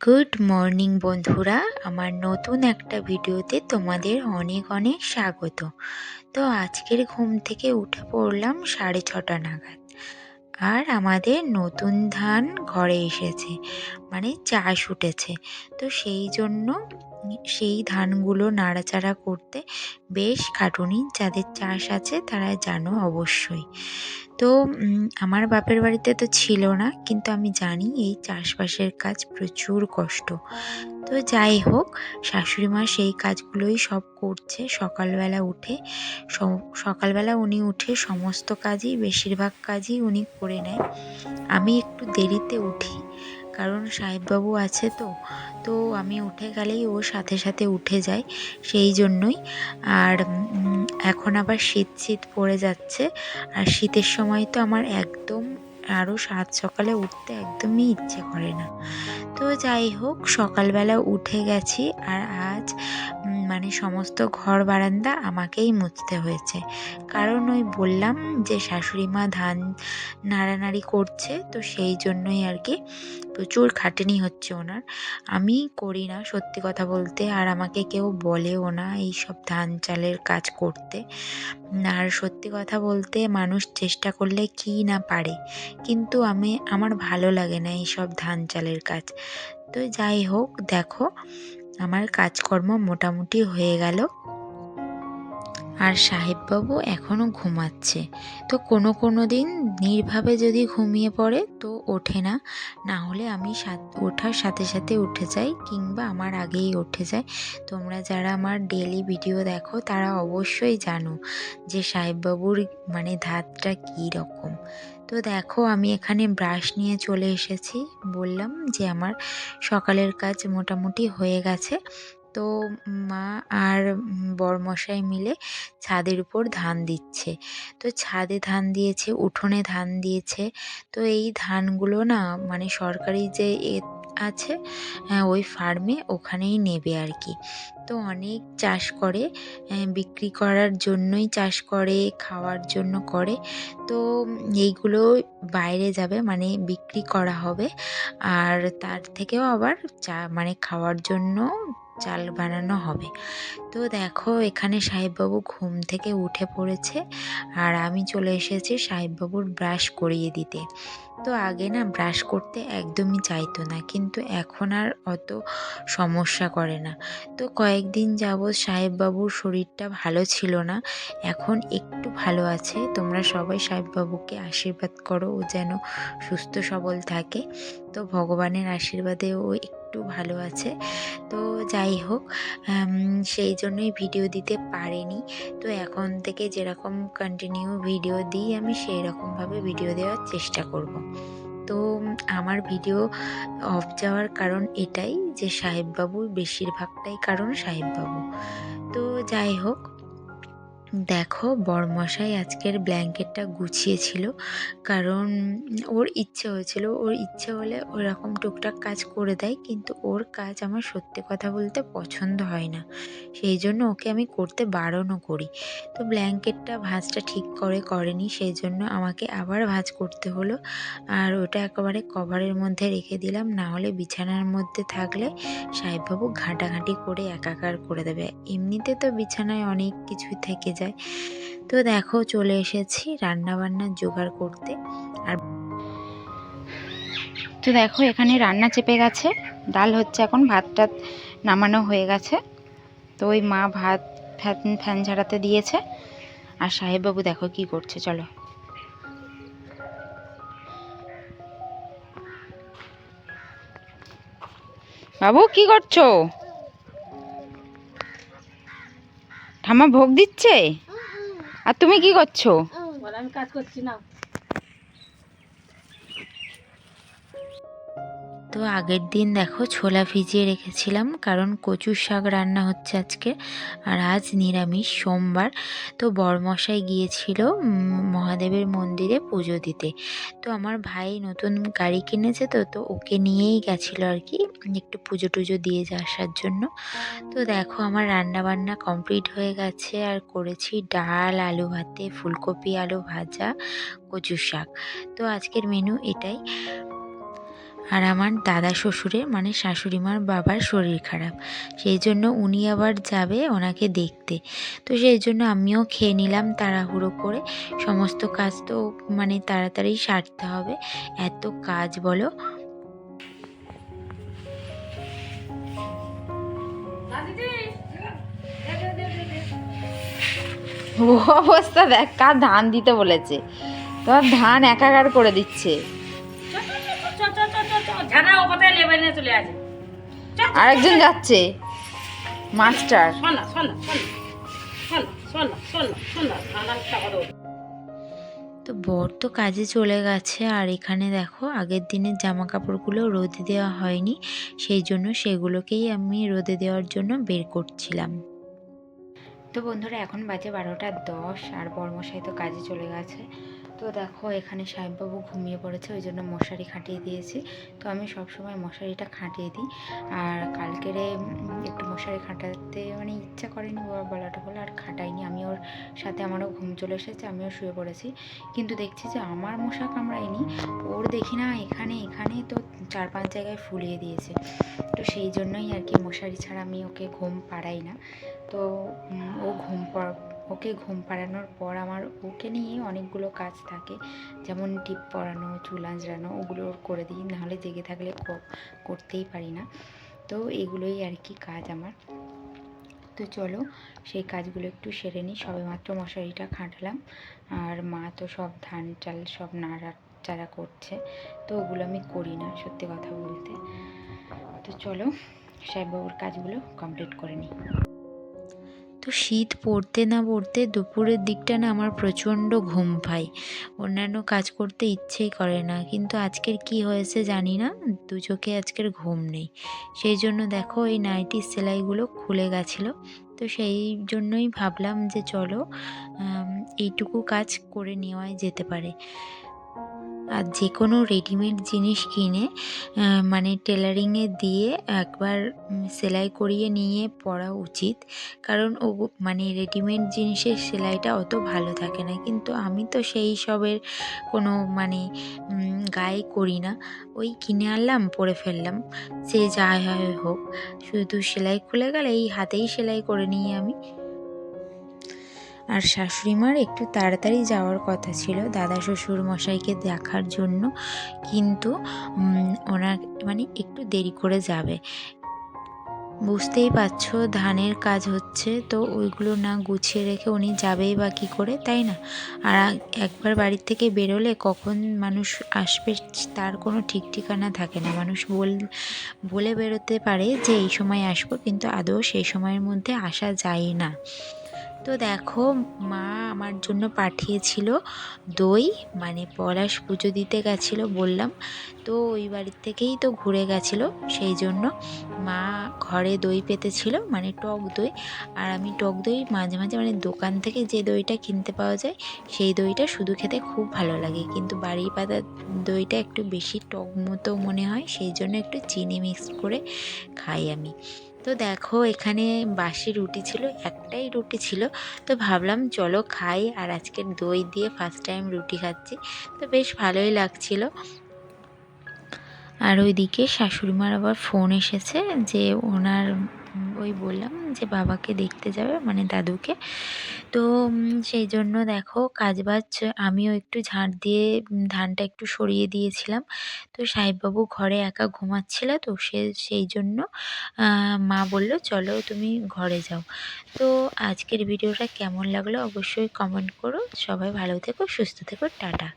Good morning বন্ধুরা, আমার নতুন একটা ভিডিওতে তোমাদের অনেক অনেক স্বাগত। তো আজকের ঘুম থেকে উঠে পড়লাম সাড়ে ছটা নাগাদ। আর আমাদের নতুন ধান ঘরে এসেছে মানে চাষ উঠেছে। তো সেই জন্য সেই ধানগুলো নাড়াচাড়া করতে বেশ খাটুনি যাদের চাষ আছে তারা জানো অবশ্যই। তো আমার বাপের বাড়িতে তো ছিল না, কিন্তু আমি জানি এই চাষবাসের কাজ প্রচুর কষ্ট। তো যাই হোক শাশুড়ি মা সেই কাজগুলোই সব করছে। সকালবেলা উঠে সকালবেলা উনি উঠে সমস্ত কাজই, বেশিরভাগ কাজই উনি করে নেয়। আমি একটু দেরিতে উঠি, কারণ সাহেববাবু আছে তো তো আমি উঠে গেলেই ও সাথে সাথে উঠে যায়, সেই জন্যই। আর এখন আবার শীত শীত পড়ে যাচ্ছে, আর শীতের সময় তো আমার একদম আরও সাত সকালে উঠতে একদমই ইচ্ছে করে না। তো যাই হোক, সকালবেলা উঠে গেছি আর আজ মানে সমস্ত ঘর বারান্দা আমাকেই মুছতে হয়েছে। কারণ ওই বললাম যে শাশুড়ি মা ধান নাড়ানাড়ি করছে, তো সেই জন্যই আর কি প্রচুর খাটনি হচ্ছে ওনার। আমি করি না সত্যি কথা বলতে, আর আমাকে কেউ বলেও না এই সব ধান চালের কাজ করতে। আর সত্যি কথা বলতে মানুষ চেষ্টা করলে কী না পারে, কিন্তু আমি, আমার ভালো লাগে না এই সব ধান চালের কাজ। তো যাই হোক, দেখো আমার কাজকর্ম মোটামুটি হয়ে গেল। আর সাহেববাবু এখনও ঘুমাচ্ছে। তো কোনো কোনো দিন নির্ভাবে যদি ঘুমিয়ে পড়ে, তো ওঠে না। না হলে আমি ওঠার সাথে সাথে উঠে যাই, কিংবা আমার আগেই উঠে যায়। তোমরা যারা আমার ডেলি ভিডিও দেখো, তারা অবশ্যই জানো যে সাহেববাবুর মানে ধাতটা কী রকম। তো দেখো, আমি এখানে ব্রাশ নিয়ে চলে এসেছি। বললাম যে আমার সকালের কাজ মোটামুটি হয়ে গেছে। তো মা আর বরমশাই মিলে ছাদের উপর ধান দিচ্ছে। তো ছাদে ধান দিয়েছে, উঠোনে ধান দিয়েছে। তো এই ধানগুলো না মানে সরকারি যে আছে ওই ফার্মে ওখানেই নেবে আর কি। তো অনেক চাষ করে বিক্রি করার জন্যই চাষ করে, খাওয়ার জন্য করে। তো এইগুলো বাইরে যাবে মানে বিক্রি করা হবে। আর তার থেকেও আবার চা মানে খাওয়ার জন্য চাল বানানো হবে। তো দেখো, এখানে সাহেববাবু ঘুম থেকে উঠে পড়েছে আর আমি চলে এসেছি সাহেববাবুর ব্রাশ করিয়ে দিতে। তো আগে না ব্রাশ করতে একদমই চাইতো না, কিন্তু এখন আর অত সমস্যা করে না। তো কয়েকদিন যাবৎ সাহেববাবুর শরীরটা ভালো ছিল না, এখন একটু ভালো আছে। তোমরা সবাই সাহেববাবুকে আশীর্বাদ করো, ও যেন সুস্থ সবল থাকে। তো ভগবানের আশীর্বাদে ও একটু ভালো আছে। তো যাই হোক সেই জন্যই ভিডিও দিতে পারিনি। তো এখন থেকে যেরকম কন্টিনিউ ভিডিও দিই, আমি সেই রকমভাবে ভিডিও দেওয়ার চেষ্টা করব। তো আমার ভিডিও অফ যাওয়ার কারণ এটাই যে সাহেববাবু বেশিরভাগটাই কারণ সাহেববাবু। তো যাই হোক দেখো, বরমশাই আজকের ব্ল্যাঙ্কেটটা গুছিয়েছিল, কারণ ওর ইচ্ছে হয়েছিল, ওর ইচ্ছে হলে ওরকম টুকটাক কাজ করে দেয়, কিন্তু ওর কাজ আমার সত্যি কথা বলতে পছন্দ হয় না। সেই জন্য ওকে আমি করতে বারণও করি। তো ব্ল্যাঙ্কেটটা ভাঁজটা ঠিক করে করেনি, সেই জন্য আমাকে আবার ভাঁজ করতে হলো, আর ওটা একেবারে কভারের মধ্যে রেখে দিলাম, না হলে বিছানার মধ্যে থাকলে সাহেববাবু ঘাঁটাঘাঁটি করে একাকার করে দেবে। এমনিতে তো বিছানায় অনেক কিছুই থেকে যায়। তো দেখো চলে এসেছি রান্না বান্নার জোগাড় করতে। আর তো দেখো এখানে রান্না চেপে গেছে। ডাল হচ্ছে এখন ভাতটা নামানো হয়ে গেছে। তো ওই মা ভাত ফ্যান ফ্যান ঝাড়াতে দিয়েছে। আর সাহেববাবু দেখো কি করছে, চলো। বাবু, কি করছ? ঠামা ভোগ দিচ্ছে? আর তুমি কি করছ? আমি কাজ করছি না তো আগের দিন দেখো ছোলা ভিজিয়ে রেখেছিলাম, কারণ কচুর শাক রান্না হচ্ছে আজকে। আর আজ নিরামিষ, সোমবার। তো বরমশাই গিয়েছিল মহাদেবের মন্দিরে পুজো দিতে। তো আমার ভাই নতুন গাড়ি কিনেছে তো তো ওকে নিয়েই গেছিল আর কি, একটু পুজো টুজো দিয়ে আসার জন্য। তো দেখো আমার রান্না বান্না কমপ্লিট হয়ে গেছে, আর করেছি ডাল, আলু ভাতে, ফুলকপি, আলু ভাজা, কচুর শাক। তো আজকের মেনু এটাই। আর আমার দাদা শ্বশুরের মানে শাশুড়ি মার বাবার শরীর খারাপ। সেই জন্য উনি আবার যাবে ওনাকে দেখতে। তো সেই জন্য আমিও খেয়ে নিলাম তাড়াহুড়ো করে। সমস্ত কাজ তো মানে তাড়াতাড়ি সারতে হবে। এত কাজ বলো। অবস্থা দেখ, কার ধান দিতে বলেছে? তোমার ধান একাকার করে দিচ্ছে। নিয়ে চলে আসে আরেকজন যাচ্ছে। মাস্টার। শোনা শোনা শোনা শোনা শোনা শোনা শোনা ঠান্ডা তো বর তো কাজে চলে গেছে আর এখানে দেখো আগের দিনের জামা কাপড়গুলো রোদে দেওয়া হয়নি সেই জন্য সেগুলোকেই আমি রোদে দেওয়ার জন্য বের করছিলাম। তো বন্ধুরা এখন বাজে বারোটা দশ আর বর্মশাই তো কাজে চলে গেছে। তো দেখো, এখানে সাহেববাবু ঘুমিয়ে পড়েছে, ওই জন্য মশারি খাটিয়ে দিয়েছি। তো আমি সবসময় মশারিটা খাটিয়ে দিই। আর কালকেরে একটু মশারি খাটাতে মানে ইচ্ছা করেনি বলাটা বলে, আর খাটাইনি। আমি ওর সাথে আমারও ঘুম চলে এসেছে, আমিও শুয়ে পড়েছি। কিন্তু দেখছি যে আমার মশা কামড়ায়নি, ওর দেখি না এখানে এখানে তো চার পাঁচ জায়গায় ফুলিয়ে দিয়েছে। তো সেই জন্যই আর কি মশারি ছাড়া আমি ওকে ঘুম পাড়াই না। তো ও ঘুম পড় ওকে ঘুম পাড়ানোর পর আমার ওকে নিয়ে অনেকগুলো কাজ থাকে। যেমন টিপ পরানো চুল আঁচড়ানো, ওগুলো করে দিই। নাহলে জেগে থাকলে করতেই পারি না। তো এগুলোই আর কি কাজ আমার। তো চলো, সেই কাজগুলো একটু সেরে নিই। সবেমাত্র মশারিটা খাটলাম। আর মা তো সব ধান চাল, সব নাড়া চাড়া করছে। তো ওগুলো আমি করি না, সত্যি কথা বলতে। তো চলো সাহেব সাহেববাবুর কাজগুলো কমপ্লিট করে নিই। তো শীত পড়তে না পড়তে দুপুরের দিকটা না আমার প্রচণ্ড ঘুম পায়। অন্যান্য কাজ করতে ইচ্ছেই করে না। কিন্তু আজকের কি হয়েছে জানি না, দু চোখে আজকের ঘুম নেই। সেই জন্য দেখো এই নাইটির সেলাইগুলো খুলে গেছিল। তো সেই জন্যই ভাবলাম যে চলো এইটুকু কাজ করে নেওয়াই যেতে পারে। আর যে কোনো রেডিমেড জিনিস কিনে মানে টেলারিংয়ে দিয়ে একবার সেলাই করিয়ে নিয়ে পরা উচিত। কারণ ও মানে রেডিমেড জিনিসের সেলাইটা অত ভালো থাকে না। কিন্তু আমি তো সেই সবের কোনো মানে গায়ে করি না। ওই কিনে আনলাম, পরে ফেললাম। সে যা হয় হোক, শুধু সেলাই খুলে গেলে, এই হাতেই সেলাই করে নিই আমি। আর শাশুড়ি মার একটু তাড়াতাড়ি যাওয়ার কথা ছিল। দাদা শ্বশুর মশাইকে দেখার জন্য। কিন্তু ওনার মানে একটু দেরি করে যাবে। বুঝতেই পারছ, ধানের কাজ হচ্ছে, তো ওইগুলো না গুছিয়ে রেখে উনি যাবেই বা কী করে, তাই না? আর একবার বাড়ির থেকে বেরোলে কখন মানুষ আসবে তার কোনো ঠিক ঠিকানা থাকে না। মানুষ বল, বলে বেরোতে পারে যে, এই সময় আসব। কিন্তু আদৌ সেই সময়ের মধ্যে আসা যায় না। তো দেখো, মা আমার জন্য পাঠিয়েছিল দই মানে পলাশ পুজো দিতে গেছিল বললাম। তো ওই বাড়ির থেকেই তো ঘুরে গেছিল, সেই জন্য মা ঘরে দই পেতেছিল মানে টক দই। আর আমি টক দই মাঝে মাঝে মানে দোকান থেকে যে দইটা কিনতে পাওয়া যায়, সেই দইটা শুধু খেতে খুব ভালো লাগে। কিন্তু বাড়ির পাতা দইটা একটু বেশি টক মতো মনে হয়, সেই জন্য একটু চিনি মিক্স করে খাই আমি। তো দেখো, এখানে বাসি রুটি ছিল, একটাই রুটি ছিল। তো ভাবলাম চলো খাই, আর আজকে দই দিয়ে ফার্স্ট টাইম রুটি খাচ্ছি। তো বেশ ভালোই লাগছিল। আর ওইদিকে শাশুড়িমার আবার ফোন এসেছে যে ওনার ওই বললাম যে বাবাকে দেখতে যাবে মানে দাদুকে। তো সেই জন্য দেখো কাজবাজ আমিও একটু ঝাঁট দিয়ে ধানটা একটু সরিয়ে দিয়েছিলাম। তো সাহেববাবু ঘরে একা ঘুমাচ্ছিল তো সে, সেই জন্য মা বলল, চলো তুমি ঘরে যাও। তো আজকের ভিডিওটা কেমন লাগল অবশ্যই কমেন্ট করো। সবাই ভালো থেকো, সুস্থ থেকো, টাটা।